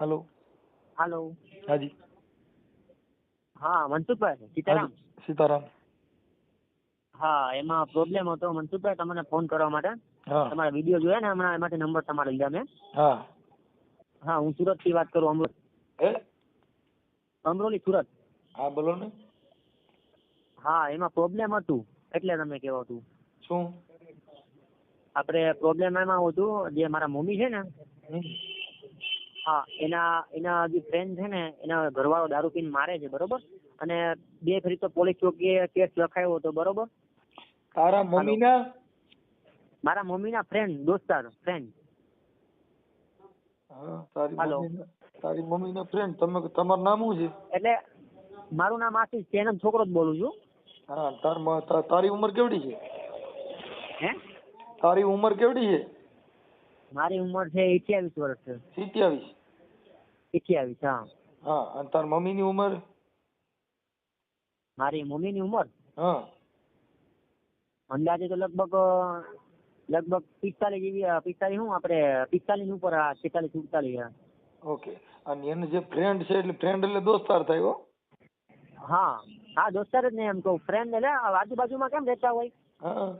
Hello. હાલો. હાજી. હા મનસુખભાઈ સીતારામ. સીતારામ. હા એમાં પ્રોબ્લેમ હતો. મનસુખભાઈ તમને ફોન કરવા માટે. તમારા વીડિયો જોયા ને? હમણાં એમાંથી નંબર તમારો લીધા મેં. હા. હા હું સુરતથી વાત કરું અમરોલી અમરોલી સુરત. હા બોલો ને. હા એમાં પ્રોબ્લેમ હતું. એટલે તમે કેવો હતું શું? આપણે પ્રોબ્લેમ એમાં હતું જે મારા મમ્મી છે ને. હા એના એના જે ફ્રેન્ડ છે ને એના ઘરવાળો દારૂ પીને મારે છે બરોબર? અને બે ફરી તો પોલીસ ચોકીએ કેસ લખાયો હતો બરોબર? તારા મમ્મીના? મારા મમ્મીના ફ્રેન્ડ દોસ્તાર ફ્રેન્ડ હાલો. તારી મમ્મીના ફ્રેન્ડ તમે તમારું નામ શું છે? એટલે મારું નામ આશીષ છે એનો છોકરો જ બોલું છું. હા તાર તારી ઉંમર કેવડી છે? હે? તારી ઉંમર કેવડી છે? મારી ઉંમર છે અઠ્યાવીસ વર્ષ છે. સિત્યાવીસ અઠ્યાવીસ હા. હા અને તાર મમ્મીની ઉંમર? મારી મમ્મીની ઉંમર? હા. અંદાજે તો લગભગ લગભગ પિસ્તાલીસ જેવી પિસ્તાલીસ શું આપણે પિસ્તાલીસ ઉપર આ છેતાલીસ સુડતાલીસ ઓકે. અને એનો જે ફ્રેન્ડ છે એટલે ફ્રેન્ડ એટલે દોસ્તાર થાય હો? હા હા દોસ્તાર જ ને એમ કહું. ફ્રેન્ડ એટલે આજુબાજુમાં કેમ રહેતા હોય? હા.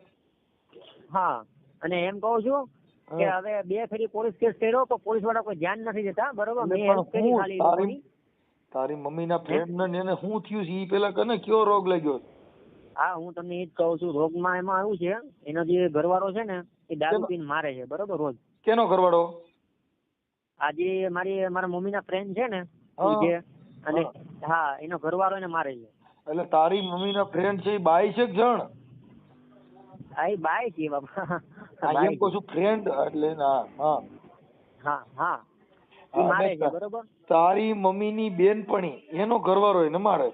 હા અને એમ કહું છું કે હવે બે ફેરી પોલીસ કેસ કર્યો તો પોલીસવાળા કોઈ ધ્યાન નથી દેતા? બરોબર? મેં હેલ્પ કરી ખાલી તારી મમ્મીના ફ્રેન્ડ ને એને શું થયું છે? એ પેલા કને કયો રોગ લાગ્યો? હા હું તમને એ જ કહું છું. રોગમાં એમાં આવું છે એનો જે ઘરવાળો છે ને એ દારૂ પીને મારે છે બરોબર? રોજ. કેનો ઘરવાળો? આજે મારી મારા મમ્મીના ફ્રેન્ડ છે ને. જે અને હા. એનો ઘરવાળો એને મારે છે. એટલે તારી મમ્મીના ફ્રેન્ડ છે એ બાઈ છે જણ? ઈ બાય છે બાપા આ એમ કહું છું ફ્રેન્ડ એટલે ના હા. હા હા. ઈ મારે છે બરોબર? તારી મમ્મીની બેનપણી એનો ઘરવાળો એને મારે.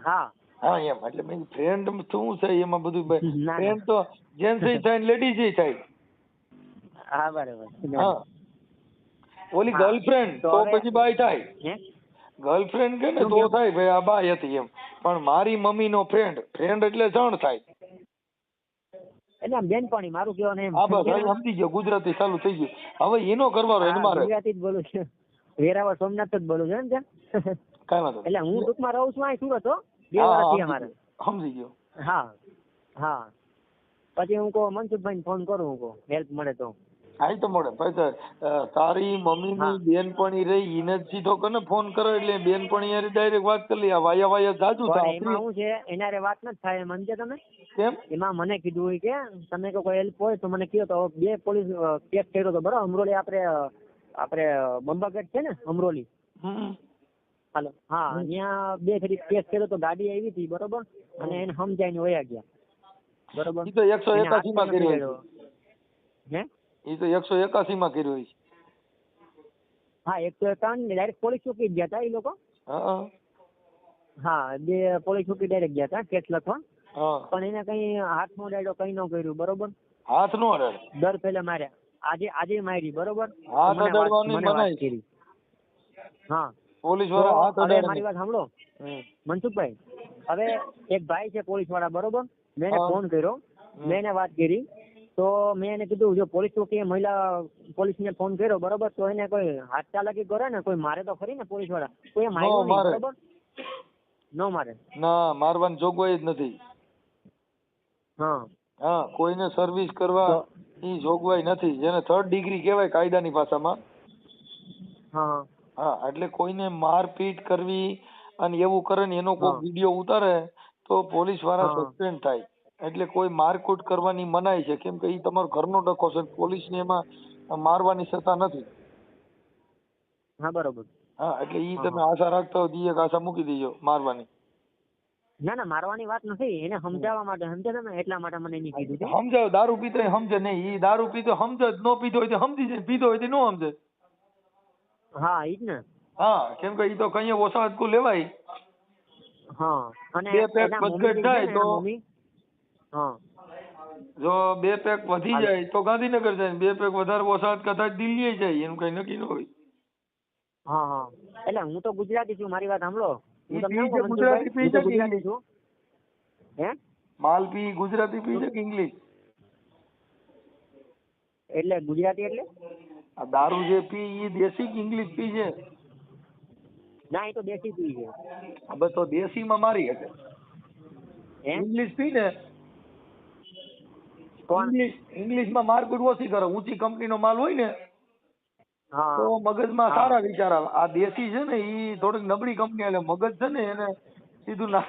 હા. હા એમ. એટલે મેં ફ્રેન્ડ શું છે એમાં બધું. ફ્રેન્ડ તો જેન્ટ્સ થાય લેડીઝ થાય. હા બરાબર. હા. ઓલી ગર્લફ્રેન્ડ તો પછી બાય થાય. ગર્લફ્રેન્ડ કે ને તો થાય ભાઈ આ બાય હતી એમ. પણ મારી મમ્મી નો ફ્રેન્ડ ફ્રેન્ડ એટલે જણ થાય. એટલે આમ બેનપણી મારું કહેવાનું એમ. હા બસ હવે સમજી ગયો ગુજરાતી ચાલુ થઈ ગયું. હવે એનો કરવાનો એને મારે. ગુજરાતી જ બોલું છું. વેરાવળ સોમનાથ જ બોલું છું ને ત્યાં કાંઈ વાંધો એટલે હું ટૂંકમાં રહું છું અહીં સુરત હો. બે વર્ષથી અમારે. સમજી ગયો. હા હા. પછી હું કહું મનસુખભાઈ ફોન કરું હું કહું હેલ્પ મળે તો. હા તો મળે તો, અ, તારી મમ્મીની. બેનપણી રહી ઈને જ સીધો કને ફોન કરો એટલે બેનપણી હારે ડાયરેક્ટ વાત કરી આ વાયા વાયા જાજુ થાય એમાં શું છે એના રે વાત નથી થાય એમ સમજ્યા તમે? કેમ? એમાં મને કીધું હોય કે તમે કોઈ હેલ્પ હોય તો મને કહો તો બે પોલીસ કેસ કર્યો તો બરાબર અમરોલી આપણે આપણે બંબાગઢ છે ને અમરોલી? હાલો. હા અહીંયા બે ફરી કેસ કર્યો તો ગાડી આવી હતી બરોબર? અને એને સમજાઈને વયા ગયા. બરોબર? તો એકસો એને એકાસી માં કર્યો. હે? ઈ તો એકસો એકાસી માં કર્યો છે. હા એકસો એકાવન ડાયરેક્ટ પોલીસ ચોકી ગયા હતા એ લોકો? હા હા. બે પોલીસ ચોકી ડાયરેક્ટ ગયા હતા કેસ લખવા પણ એને કઈ હાથનો ડાયડો કઈ ન કર્યું બરોબર? હાથ નો ડાયડો દર પહેલા માર્યા. આજે આજે મારી બરોબર? હાથ અડાડવાની મનાઈ. કરી. હા. પોલીસવાળા હાથ અડાડે મારી વાત સાંભળો. મનસુખભાઈ હવે એક ભાઈ છે પોલીસવાળા બરોબર? મેં ફોન કર્યો. મેં એને વાત કરી. તો મેં એને કીધું જો પોલીસ ચોકીએ મહિલા પોલીસને ફોન કર્યો બરોબર? તો એને કોઈ હાથ ચાલાકી કરે ને? કોઈ મારે તો ખરી ને પોલીસવાળા કોઈ માર્યો નહીં. બરોબર? ન મારે. ના મારવાની જોગવાઈ જ નથી. હા. હા કોઈને સર્વિસ કરવા ઈ જોગવાઈ નથી. જેને થર્ડ ડિગ્રી કહેવાય કાયદાની ભાષામાં. હા. હા એટલે કોઈને મારપીટ કરવી અને એવું કરે ને એનો કોઈ વીડિયો ઉતારે તો પોલીસવાળા સસ્પેન્ડ થાય. એટલે કોઈ મારકૂટ કરવાની મનાઈ છે. કેમ કે એ તમારો ઘરનો ડખો છે પોલીસને એમાં મારવાની સત્તા નથી. હા બરોબર. હા એટલે એ તમે આશા રાખતા હોય તો એક આશા મૂકી દેજો મારવાની. ના ના મારવાની વાત નથી. એને સમજાવવા માટે સમજે તમે એટલા માટે મને એની કીધું સમજાવ દારૂ પીતો સમજે નહીં. એ દારૂ પીતો સમજે જ, નો પીતો હોય તો સમજી જાય. પીતો હોય તો નો સમજે. હા ઈ જ ને. હા કેમ કે ઈ તો કઈ ઓછા હટકું લેવાય. હા અને બે પેક છે થાય તો- હા. જો બે પેક વધી જાય તો ગાંધીનગર જાય ને બે પેક વધારે ઓછા કદાચ દિલ્હી જાય એનું કઈ નક્કી ન હોય. હા હા. એટલે હું તો ગુજરાતી છું મારી વાત સાંભળો. હું તમને ગુજરાતી પી શકે ગુજરાતી છું. હે? માલ પી ગુજરાતી પી શકે ઇંગ્લિશ? એટલે ગુજરાતી એટલે? આ દારૂ જે પી એ દેશી કે ઇંગ્લિશ પી છે? ના એ તો દેશી પી છે. હવે તો દેશી માં મારી હશે ઇંગ્લિશ પી ને ઇંગ્લિશમાં માર્કેટ ઓછી કરે. ઊંચી કંપનીનો માલ હોય ને તો મગજમાં સારા વિચાર આવે. આ દેશી છે ને એ થોડીક નબળી કંપની એટલે મગજ છે ને એને સીધું ના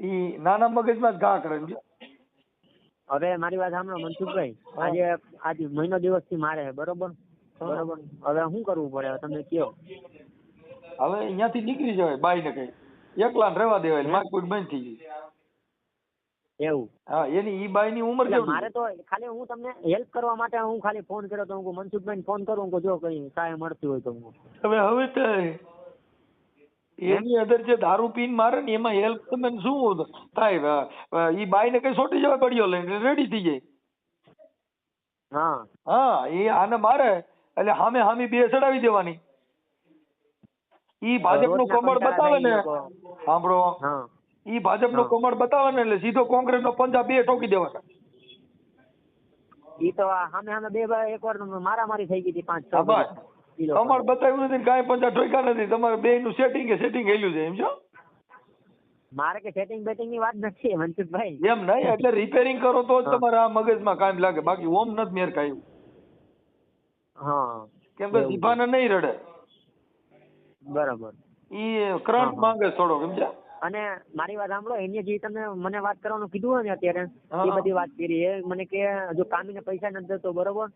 ઈ નાના મગજમાં જ ઘા કરે? હવે મારી વાત સાંભળો મનસુખભાઈ. આજે આજે મહિનો દિવસથી મારે બરોબર? બરોબર? હવે શું કરવું પડે? તમે કયો. હવે અહીંયાથી નીકળી જવાય બાઈ ને કઈ. એકલા રહેવા દેવાય માર્કેટ બંધ થઈ ગઈ એવું. હા એની ઈ બાઈ ની ઉંમર કેવી મારે તો ખાલી હું તમને હેલ્પ કરવા માટે હું ખાલી ફોન કર્યો તો હું મનસુખભાઈ ફોન કરું. કે જો કઈ સહાય મળતી હોય તો હું. હવે હવે તો એની અંદર જે દારૂ પીન મારે ને એમાં હેલ્પ તમે શું થાય? ઈ બાઈ ને કઈ સોટી જવાય પડ્યો લઈને રેડી થઈ જાય. હા. હા એ આને મારે એટલે હામે હામી બે ચડાવી દેવાની. ઈ ભાજપનું કમળ બતાવે ને. થાય એ ભાજપનું કમળ બતાવે ને એટલે સીધો કોંગ્રેસનો પંજા બે ઠોકી દેવાના. ઈ તો સામે સામે બે વાર એકવાર મારામારી થઈ ગઈ હતી પાંચ છ બસ. કમળ બતાવ્યું નથી કાંઈ પંજા ઠોક્યા નથી. તમારે બે નું સેટિંગ સેટિંગ હેલ્યું છે એમ છો? મારે કે સેટિંગ બેટિંગની વાત નથી મનસુખભાઈ. એમ નહીં એટલે રિપેરિંગ કરો તો જ. તમારે આ મગજમાં કામ લાગે. બાકી ઓમ નથી મેર કાયું હા. કેમ કે. જીભાને નહીં રડે. બરાબર. ઈ કરંટ માંગે થોડો સમજ્યા અને મારી વાત સાંભળો એને જે તમે મને વાત કરવાનું કીધું હોય ને અત્યારે એ બધી વાત કરી. એ મને કે જો કામીને પૈસા નથી દેતો બરોબર?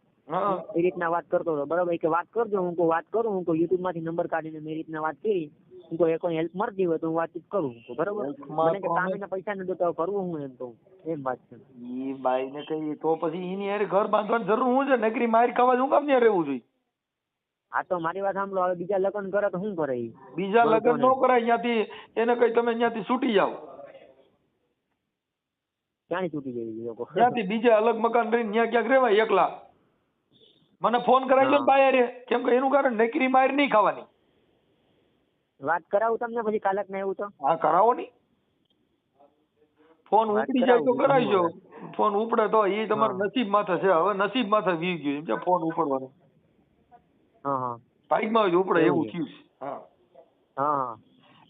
એ રીતના વાત કરતો હતો. બરોબર? એ કે વાત કરજો હું કોઈ વાત કરું હું કોઈ યુટ્યુબમાંથી નંબર કાઢીને મેં એ રીતના વાત કરી. હું કોઈ એ કોઈ હેલ્પ મળતી હોય તો હું વાતચીત કરું. બરોબર? મને કે કામીને પૈસા નથી દેતો કરવું હું એમ તો એમ વાત છે. ઈ બાઈને કઈ તો પછી એની ઘર બાંધવાની જરૂર હું છે? નકરી મારી ખાવા હું કામ ત્યાં રહેવું જોઈએ. આ તો મારી વાત સાંભળો. હવે બીજા લગ્ન કરે તો શું કરે ઈ? બીજા લગ્ન નો કરાય અહીંયાથી એને કઈ તમે અહીંયાથી છૂટી જાઓ. ક્યાંની છૂટી જઈ લોકો ત્યાંથી બીજે અલગ મકાન રહીને ત્યાં ક્યાંક રહેવાય એકલા. મને ફોન કરાવી દો ને હા. બાયરે. કેમ કે એનું કારણ નકરી માર નહીં ખાવાની. વાત કરાવું તમને પછી કાલક ને એવું તો? હા કરાવો ની. ફોન ઉપડી જાય તો કરાવું, કરાવજો. ફોન ઉપડે તો એ તમારા નસીબ માથે છે હવે નસીબ માથે વી ગયું. એમ છે ફોન ઉપડવાનો. ભાગમાં જ એવું થયું છે. હા.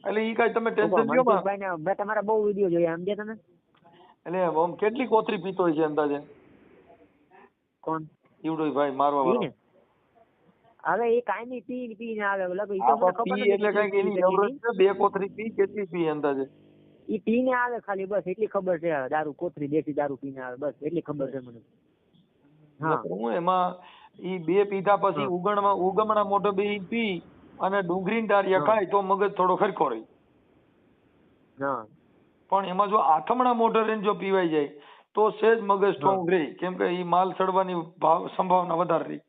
એટલે ઈ કઈ તમે ટેન્શન લ્યો માં. ને મેં તમારા બહુ વીડિયો જોયા સમજ્યા તમે? એટલે આમ કેટલી કોથરી પીતો છે અંદાજે? કોણ? ઈવડોય ભાઈ મારવા વાળો ને? હવે એ કાઈ ની પી પી ને આવે લગ ઈ તો મને ખબર નથી એટલે કઈ એની પી એવરેજ છે. બે કોથરી પી કેટલી પી અંદાજે? ઈ પીને આવે ખાલી બસ એટલી ખબર છે. દારૂ કોથરી દેશી દારૂ પીને આવે બસ એટલી ખબર છે મને. હા. હું એમાં ઈ બે પીધા પછી. ઉગણમાં ઉગમણા મોઢે બે પી અને ડુંગળી ડાળિયા હા. ખાય તો મગજ થોડો ખરખો રહી. હા. પણ એમાં જો આથમણા મોઢે રહીને જો પીવાઈ જાય તો સેજ મગજ સ્ટ્રોંગ રહે. કેમ કે ઈ માલ સડવાની ભાવ સંભાવના વધારે રહી.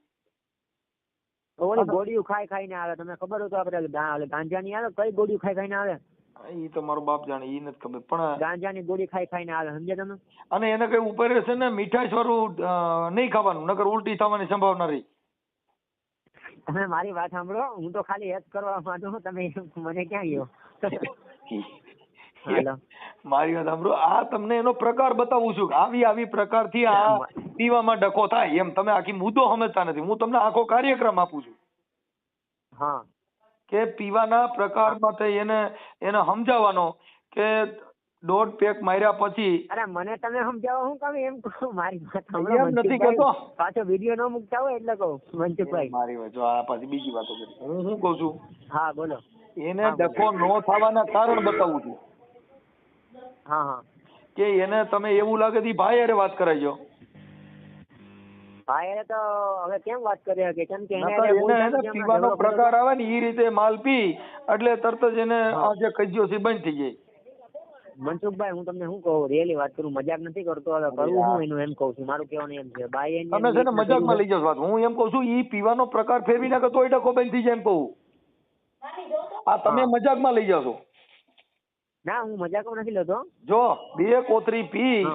ઓલી ગોળીઓ ખાઈ ખાઈને આવે. તમને ખબર હોય તો આપણે ગાંજાની આવે કઈ ગોળીઓ ખાઈ ખાઈને આવે? ઈ તો મારો બાપ જાણે ઈ નથી ખબર. પણ ગાંજાની ગોળી ખાઈ ખાઈને આવે સમજ્યા તમે? અને એને કઈ ઉપર છે ને મીઠાઈ વાળું નહીં ખાવાનું નકર ઉલટી થવાની સંભાવના રહી. તમે મારી વાત સાંભળો હું તો ખાલી હેલ્પ કરવા માંગુ છું તમે મને ક્યાં ગયો? હાલો. મારી વાત સાંભળો આ તમને એનો પ્રકાર બતાવું છું. આવી આવી પ્રકારથી આ પીવામાં ડખો થાય એમ. તમે આખી મુદ્દો સમજતા નથી. હું તમને આખો કાર્યક્રમ આપું છું. હા. કે પીવાના પ્રકારમાં થઈ એને એને સમજાવવાનો કે દોઢ પેક માર્યા પછી અરે મને તમે સમજાવો હું કહું એમ કહું? મારી વાત એમ નથી કહેતો. પાછો વીડિયો ન મૂકતા હોય એટલે કહું મનસુખભાઈ. મારી વાત જો આ પછી બીજી વાતો કરી. હું શું કહું છું? હા બોલો. એને. ડખો ન થવાના કારણ બતાવું છું. હા હા. કે એને તમે એવું લાગે થી ભાઈ અરે વાત કરાવજો હા એને તો હવે કેમ વાત કરી શકે? કેમ કે એને નકર એટલે એને બોલતા એને નથી, હમણાં પીવાનો પ્રકાર આવે ને એ રીતે માલ પી એટલે તરત જ એને. આ જે કજ્યો છે બંધ થઈ જાય. મનસુખભાઈ હું તમને શું કહું? રિયલી વાત કરું મજાક નથી કરતો હવે કરવું હું એનું એમ કહું છું મારું કહેવાનું એમ છે. ભાઈ એને તમે છે ને મજાકમાં લઈ જાવ વાત. હું એમ કહું છું ઈ પીવાનો પ્રકાર ફેરવી નાખે તોય ડખો બંધ થઈ જાય એમ કહું. આ તમે. મજાકમાં લઈ જાશો ના હું મજાકમાં નથી લેતો. જો બે કોતરી પી.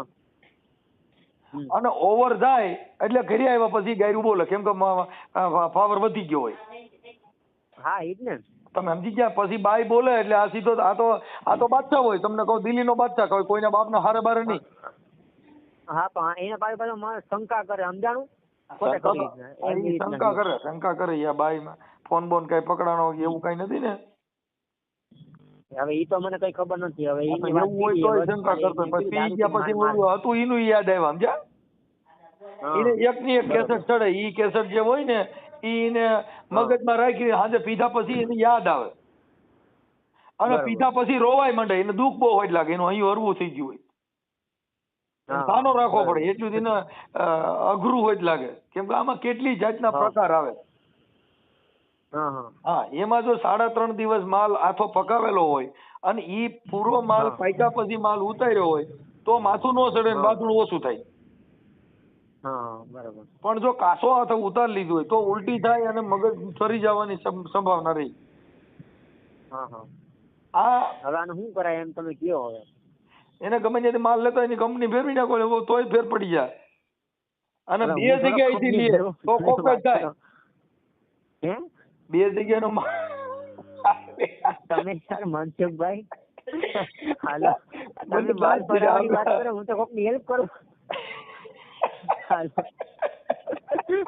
અને ઓવર જાય એટલે ઘરે આવ્યા પછી ગાયરું બોલે કેમ કે પાવર વધી ગયો હોય. હા એ જ ને. તમે સમજી ગયા? પછી બાઈ બોલે એટલે આ સીધો આ તો આ તો બાદશાહ હોય. તમને કહું દિલ્હીનો બાદશાહ કહો કોઈના બાપના હારે બારે નહીં. હા તો એના પાછું પાછું શંકા કરે સમજાણું? શંકા કરે. શંકા કરે યા બાઈમાં ફોન બોન કઈ પકડાણો એવું કઈ નથી ને? હવે ઈ તો મને કઈ ખબર નથી. હવે વાત એવું હોય તો શંકા કરતો પછી ગયા પછી. ઓલું હતું એનું યાદ આવ્યા સમજ્યા એને એક ની એક કેસેટ ચડે ઈ કેસેટ જે હોય ને ઈ એને મગજમાં રાખી હાજે પીધા પછી એને યાદ આવે. અને પીધા પછી રોવાય માંડે એને દુઃખ બહુ હોય લાગે એનું અહીં હરવું થઈ ગયું હોય. સાનો રાખવો પડે એટલું એને અઘરું હોય જ લાગે. કેમ કે આમાં કેટલી જાતના પ્રકાર આવે. હા એમાં જો સાડા ત્રણ દિવસ માલ આથો પકાવેલો હોય અને ઈ પૂરો માલ. પાક્યા પછી માલ ઉતાર્યો હોય તો માથું નો ચડે ને. ઓછું થાય. પણ જો કાસો હાથે ઉતાર લીધું હોય તો ઉલટી થાય અને મગજ ફરી જવાની સંભાવના રહી. હા હા. આ હવે શું કરાય એમ તમે કયો હવે? એને ગમે ત્યાંથી માલ લેતો એની કંપની ફેરવી નાખો તોય ફેર પડી જાય. અને બે જગ્યાએથી લે તો કોક જ થાય. બે જગ્યાનો તમે સર મનસુખભાઈ હાલો. તમે લાજ પડાવવાની વાત કરો હું તો કોકની હેલ્પ કરું. હાલો.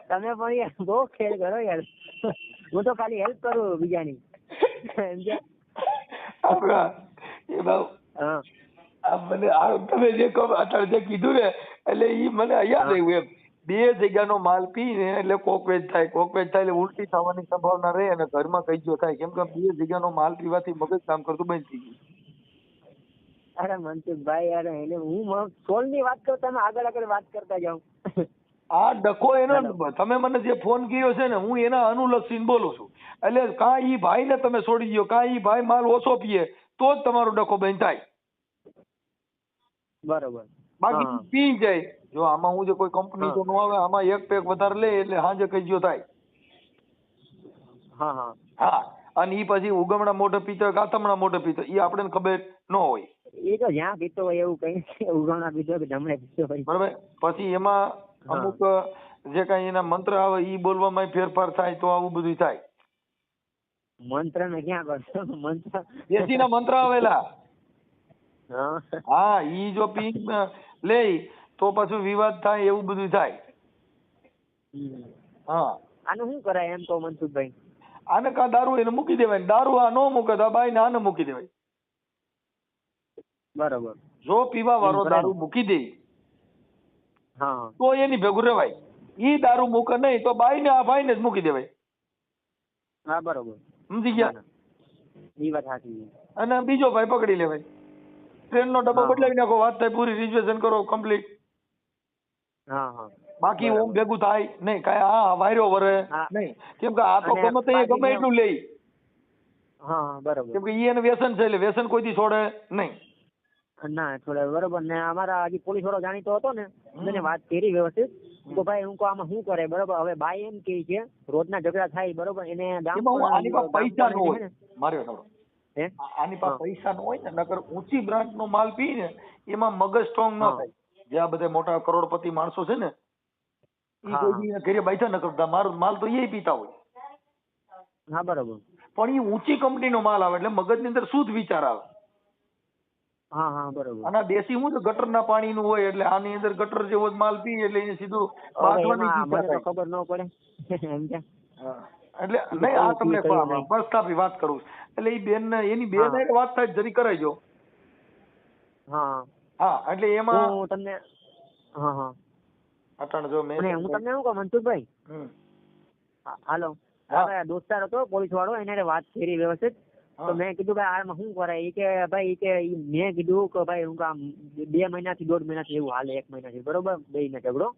તમે પણ યાર બહુ ખેલ કરો યાર. હું તો ખાલી હેલ્પ કરું બીજાની. મને આ તમે જે કહો અત્યારે જે કીધું ને એટલે એ મને યાદ આવ્યું એમ. બે જગ્યાનો માલ પીને એટલે કોકવેજ થાય કોકવેજ થાય એટલે ઉલટી થવાની સંભાવના રહે અને ઘરમાં કઈજો થાય. કેમ કે બે જગ્યાનો માલ પીવાથી મગજ કામ કરતું બંધ થઈ ગયું. અરે મનસુખભાઈ અરે એને હું સોલની વાત કરું તમે આગળ આગળ વાત કરતા જાઉં આ ડખો એનો તમે મને જે ફોન કર્યો છે ને હું એના અનુલક્ષીને બોલું છું. એટલે કાં ઈ ભાઈને તમે છોડી દો કાં ઈ ભાઈ માલ ઓછો પીએ તો જ તમારો ડખો બંધ થાય. બરોબર. બાકી પી જાય. જો આમાં હું જે કોઈ કંપની તો ન આવે આમાં એક પેક વધારે લે એટલે સાંજે કઈજો થાય. હા હા. હા અને ઈ પછી ઉગમણા મોઢે પીતો આથમણા મોઢે પીતો ઈ આપણે ખબર ન હોય. એ તો જ્યાં પીતો હોય એવું કઈ ઉગમણા પીતો કે જમણે પીતો હોય. બરાબર. પછી એમાં અમુક જે કઈ એના મંત્ર આવે ઈ બોલવામાં ફેરફાર થાય તો આવું બધું થાય. મંત્ર ને ક્યાં કરશો? મંત્ર એસી ના મંત્ર આવેલા. હા. હા ઈ જો પી લે તો પાછું વિવાદ થાય એવું બધું થાય. હા. આનું શું કરાય એમ તો મનસુખભાઈ? આને કા દારૂ એને મૂકી દેવાય? દારૂ આ નો મૂકે તો આ બાઈને આને મૂકી દેવાય. બરાબર. જો પીવા વાળો દારૂ મૂકી દે હા. તો એની ભેગું રેવાય ઈ દારૂ મૂકે નહીં તો બાઈ ને આ ભાઈ ને જ મૂકી દેવાય. હા બરોબર. સમજી ગયા? ઈ વાત સાચી અને બીજો ભાઈ પકડી લેવાય. ટ્રેનનો ડબ્બો હા. બદલાવી નાખો વાત થાય પૂરી રિઝર્વેશન કરો કમ્પ્લીટ હા હા. બાકી. ઓમ ભેગું થાય નહીં કાંઈ આ વાયરો વરે હા. નહીં. કેમ કે આ તો ગમે તે ગમે એટલું લે હા બરાબર. કેમ કે ઈ એને વ્યસન છે એટલે વ્યસન કોઈથી છોડે નહીં. ના છોડે બરાબર. ને અમારા હજી પોલીસ વાળો જાણીતો હતો ને મને વાત કરી વ્યવસ્થિત. તો ભાઈ હું કહું આમાં શું કરે? બરોબર. હવે ભાઈ એમ કે છે રોજના ઝઘડા થાય બરોબર. એને ગામ આની પાસે પૈસા ન હોય. માર્યો હે? આની પાસે પૈસા ન હોય ને નકર ઊંચી બ્રાન્ડ નો માલ પી ને એમાં મગજ સ્ટ્રોંગ ન થાય. જે આ બધા મોટા કરોડપતિ માણસો છે ને એ કોઈ હા. ઘરે બેઠા ન કરતા. મારો માલ તો એ પીતા હોય. હા બરાબર. પણ એ ઊંચી કંપનીનો માલ આવે એટલે મગજની અંદર શુદ્ધ વિચાર આવે. હા હા બરાબર. અને દેશી છે? ગટરના પાણીનું હોય એટલે આની અંદર ગટર જેવો જ માલ પી એટલે એને સીધું. ખબર ન પડે. એટલે નહીં આ તમને. પ્રસ્થાપી વાત કરું એટલે એ બેન એની બેન હા. વાત થાય જરી કરાયજો હા. હા એટલે એમાં હું તમને હા હા. અટણ જો મેં હું તમને શું કહું મનસુખભાઈ? હાલો. દોસ્તાર હતો પોલીસ વાળો એને વાત કરી વ્યવસ્થિત. તો મેં કીધું ભાઈ આમાં શું કરાય એ કે ભાઈ કે મેં કીધું કે ભાઈ હું કામ બે મહિનાથી દોઢ મહિનાથી એવું હાલે એક મહિનાથી. બરોબર? બે ને ઝઘડો.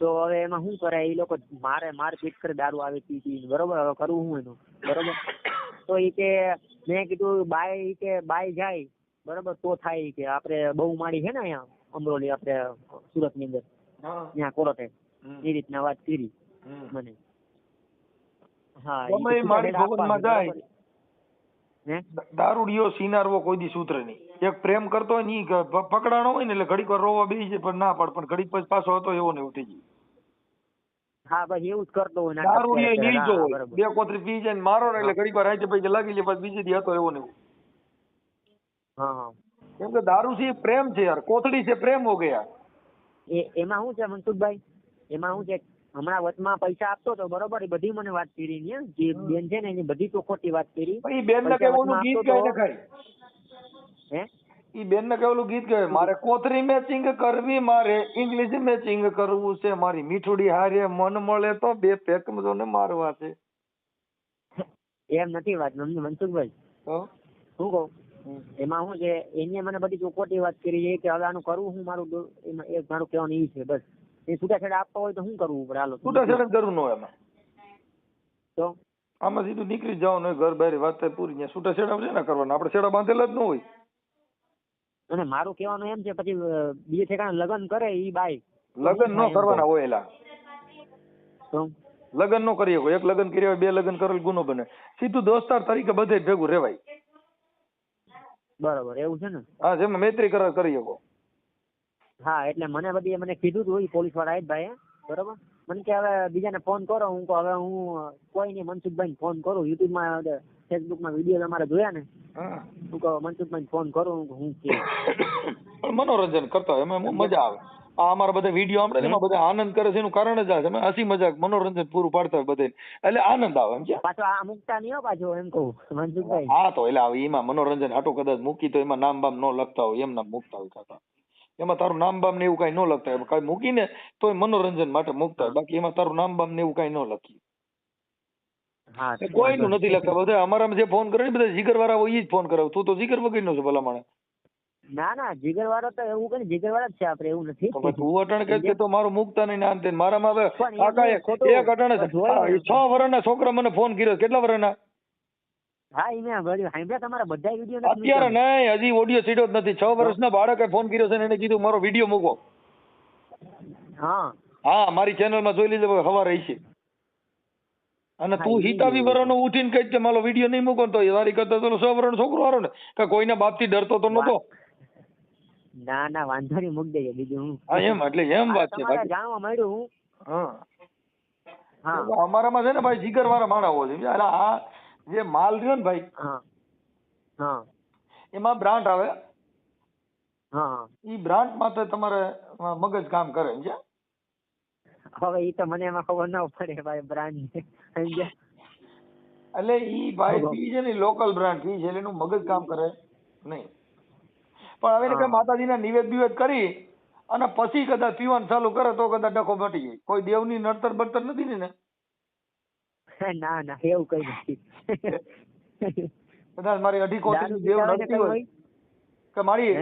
તો હવે એમાં શું કરાય એ લોકો મારે માર પીટ કરે દારૂ આવે પી પી બરોબર? હવે કરવું હું એનું? બરોબર? તો એ કે મેં કીધું બાય ઈ કે બાય જાય. બરોબર? તો થાય કે આપણે બહુ માડી છે ને અહીંયા અમરોલી આપણે સુરતની અંદર. ત્યાં કોરોટે. એ રીતના વાત કરી મને. હા મારી ભવનમાં જાય. દારૂડિયો સિનારવો કોઈ દી સૂત્ર નહીં. એક પ્રેમ કરતો હોય ને પકડાણો હોય ને એટલે ઘડીક વાર રોવા બેસી જાય પણ ના પડ પણ ઘડીક પછી પાછો હતો એવો ને ઉઠી જાય. હા બસ એવું જ કરતો હોય દારૂડિયો નહીં બરોબર. બે કોતરી પી જાય મારો ને એટલે. ઘડીક વાર હાથે પછી લાગી જાય પછી બીજે દી હતો એવો ને એવું. હા. કેમ કે દારૂ છે પ્રેમ છે યાર કોથળી છે પ્રેમ હો ગયા. એ એમાં શું છે મનસુખભાઈ? એમાં શું છે હમણાં વચમાં પૈસા આપતો તો બરોબર એ બધી મને વાત કરી ને જે બેન છે ને એની બધી તો ખોટી વાત કરી. ઈ બેન ને કેવું ગીત તો. ને હે? ઈ બેન ને કેવું ગીત ગાય? મારે કોથરી મેચિંગ કરવી મારે ઇંગ્લિશ મેચિંગ કરવું છે. મારી મીઠુડી હારે મન મળે તો બે પેક ને મારવા છે. એમ નથી વાત મન- મનસુખભાઈ. શું કહું. એમાં શું છે એને મને બધી ચોખોટી વાત કરી છે કે હવે આનું કરવું હું મારું એમાં એક મારું કહેવાનું એ છે બસ. એ છૂટાછેડા આપવા હોય તો શું કરવું પડે હાલો. છૂટા છેડા જરૂર ન હોય એમાં તો? આમાં સીધું નીકળી જવાનું હોય ઘર બહાર વાત થાય પૂરી ત્યાં છૂટા છેડા છે ને કરવાના? આપણે છેડા બાંધેલા જ ન હોય. અને મારું કહેવાનું એમ છે પછી બીજે ઠેકાણે લગ્ન કરે ઈ બાઈ. લગ્ન ન કરવાના હોય એલા. લગ્ન ન કરીએ એક લગ્ન કર્યા હોય બે લગ્ન કરેલ ગુનો બને. સીધું દોસ્તાર તરીકે બધે ભેગું રેવાય. બરોબર એવું છે ને? હા જેમાં મૈત્રી કરાર કરી શકો. હા એટલે મને બધી મને કીધું હતું પોલીસવાળા આયત ભાઈ બરોબર? મને કે હવે બીજાને ફોન કરો હું કહું હવે હું કોઈ નહીં મનસુખભાઈ ફોન કરું યુટ્યુબમાં ફેસબુકમાં વીડિયો તમારે જોયા ને હું. કહું મનસુખભાઈ ફોન કરું હું કે મનોરંજન કરતા એમાં મજા આવે. આ અમારા બધા વીડિયો આપણે ને એમાં બધા આનંદ કરે છે એનું કારણ જ આ છે. અમે હસી મજાક મનોરંજન પૂરું પાડતા હોય બધે એટલે આનંદ આવે એમ છે. પાછો આ મુકતા નહીં હો પાછો એમ કહું મનસુખભાઈ. હા તો એટલે એમાં મનોરંજન હાટું કદાચ મૂકી તો એમાં નામ બામ ન લખતા હોય એમ નામ મૂકતા હોય કાકા. એમાં તારું નામ બામ ને એવું કઈ ન લખતા હોય. કઈ મૂકીને તોય મનોરંજન માટે મૂકતા હોય. બાકી એમાં તારું નામ બામ ને એવું કઈ ન લખી. હા કોઈનું નથી લખતા. બધા અમારામાં જે ફોન કરે બધા જીગર વાળા હોય એ જ ફોન કરે તું તો જીગર વગર નો છે ભલા માણે ના ના જીગર વાળો તો એવું કઈ જીગર વાળા જ છે આપડે એવું નથી. તું અટણ કે તો મારું મૂકતા નહીં ને આમ તેમ. મારામાં હવે કાકા એક અટણ છે. વર્ષના છોકરા મને ફોન કર્યો. કેટલા વર્ષના હા એ મેં સાંભળ્યા. તમારા બધા વીડિયો અત્યારે નહીં હજી ઓડિયો સીડો જ નથી. છ વર્ષના બાળકે ફોન કર્યો છે ને એને કીધું મારો વીડિયો મૂકો. હા. હા મારી ચેનલમાં જોઈ લીધો હવા રહી છે. અને તું હિતાવી. વરનો ઉઠીને કહી કે મારો વીડિયો નહીં મૂકો તો એ તારી કરતા તો સો વરણ છોકરો હારો ને. કે કોઈના બાપથી ડરતો તો નતો ના ના વાંધો નહીં મૂકી દઈએ બીજું હું હા એમ એટલે એમ વાત છે બાકી. જાણવા મળ્યું હું. હા. હા. અમારામાં છે ને ભાઈ જીગર વાળા માણા હોય છે એટલે આ જે માલ રહ્યો ને ભાઈ હા. હા. એમાં બ્રાન્ડ આવે. હા. ઈ બ્રાન્ડ માટે તમારે મગજ કામ કરે છે હવે એ તો મને એમાં ખબર ના પડે ભાઈ બ્રાન્ડ એટલે ઈ ભાઈ. પી છે ને લોકલ બ્રાન્ડ પી છે એટલે એનું મગજ કામ કરે. નહીં. પણ હવે કઈ નિવેદ બિવેદ કરી અને પછી કદાચ પીવાનું ચાલુ કરે તો કદાચ ડખો મટી જાય. કોઈ દેવની નડતર બળતર નથી ને ના ના એવું કઈ નથી. કદાચ મારી અઢી દારૂ કોથરીની દેવ નડતી હોય? કે મારી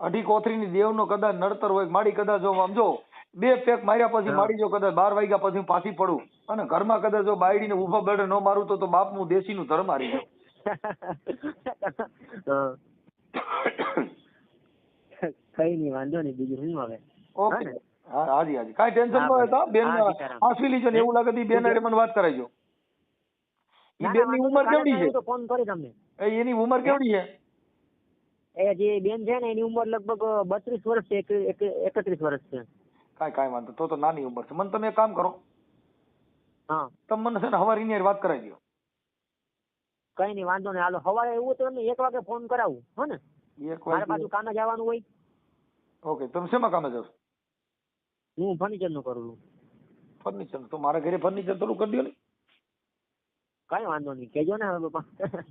અઢી કોથરીની દેવનો કદાચ નડતર હોય મારી કદાચ જો આમ જો બે પેક માર્યા પછી. મારી જો કદાચ બાર વાગ્યા પછી હું પાછી પડું. અને ઘરમાં કદાચ જો બાયડીને ઊભા બેડે ન મારું તો બાપ હું દેશીનું ધર્મ હારી હા. કઈ નહીં વાંધો નહીં બીજું શું હવે? ઓકે. હા હાજી હાજી. કાંઈ ટેન્શન ન હા, હોય તો ભલે. બેન હાંસી લીજો ને એવું લાગે તો બેન હારે મને વાત કરાવજો એ બેનની ઉંમર કેવડી છે? ફોન કરી તમને. એ એની ઉંમર કેવડી છે? એ જે બેન છે ને એની ઉંમર લગભગ બત્રીસ વર્ષ છે એક- એક- એકત્રીસ વર્ષ છે. કાંઈ કાંઈ વાંધો તો તો નાની ઉંમર છે. મને તમે એક કામ કરો. હા. તમે મને છે ને હવારે એની વાત કરાવી દો કઈ નહીં વાંધો નહીં હાલો સવારે એવું તો એક વાગે ફોન કરાવું હો ને? એક મારે વાગે? પાછું કામે જવાનું હોય. ઓકે તમે શેમાં કામે જશો હું ફર્નિચરનું કરું છું. ફર્નિચર તો મારા ઘરે ફર્નિચર થોડું કરી દો ને. કઈ વાંધો નહીં કેજો ને હવે બાપા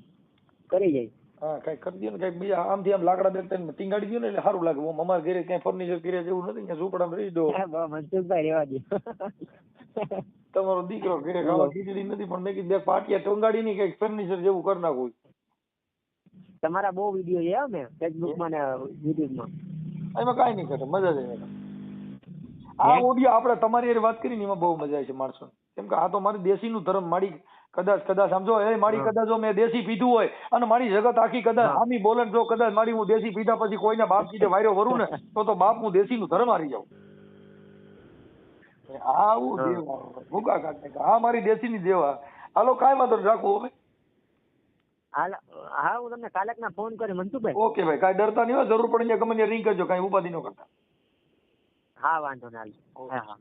કરી જાય. હા કઈ કરી દો ને કઈ બીજા આમથી આમ લાકડા બે ને ટીંગાડી દો ને એટલે સારું લાગે. હું અમારા ઘરે કઈ ફર્નિચર કર્યા જેવું નથી અહીંયા ઝૂંપડામાં રહી દો. મનસુખભાઈ રેવા દો તમારો દીકરો ઘરે ખાવા ખીચડી નથી પણ મેં કીધું પાટિયા ટોંગાડી ની કંઈક ફર્નિચર જેવું કરી નાખું. તમારા બહુ વીડિયો છે મેં ફેસબુકમાં ને યુટ્યુબમાં એમાં કાંઈ નહીં કરે મજા જ આવે. આ ઓડિયો આપણે તમારી હારે વાત કરીને એમાં બહુ મજા આવે છે માણસો કેમ કે આ તો મારી દેશીનું ધર્મ મારી કદાચ કદાચ સમજો એ મારી કદાચ જો મેં દેશી પીધું હોય અને મારી જગત આખી કદાચ હા. આમી બોલે જો કદાચ મારી હું દેશી પીધા પછી કોઈને બાપ કીધે વાયરો વરું ને તો તો બાપ હું દેશીનું ધર્મ હારી જાઉં. આવું દેવા ભૂકા કાઢે આ મારી દેશીની દેવા. હાલો કાંઈ વાંધો રાખવું રાખો હવે હા હું તમને કાલેક ના ફોન કરી મનસુખભાઈ ઓકે ભાઈ કાંઈ ડરતા નહીં હોય જરૂર પડે ગમે રિંગ કરજો કાંઈ ઉપાધિ ન કરતા. હા વાંધો ના હા હા.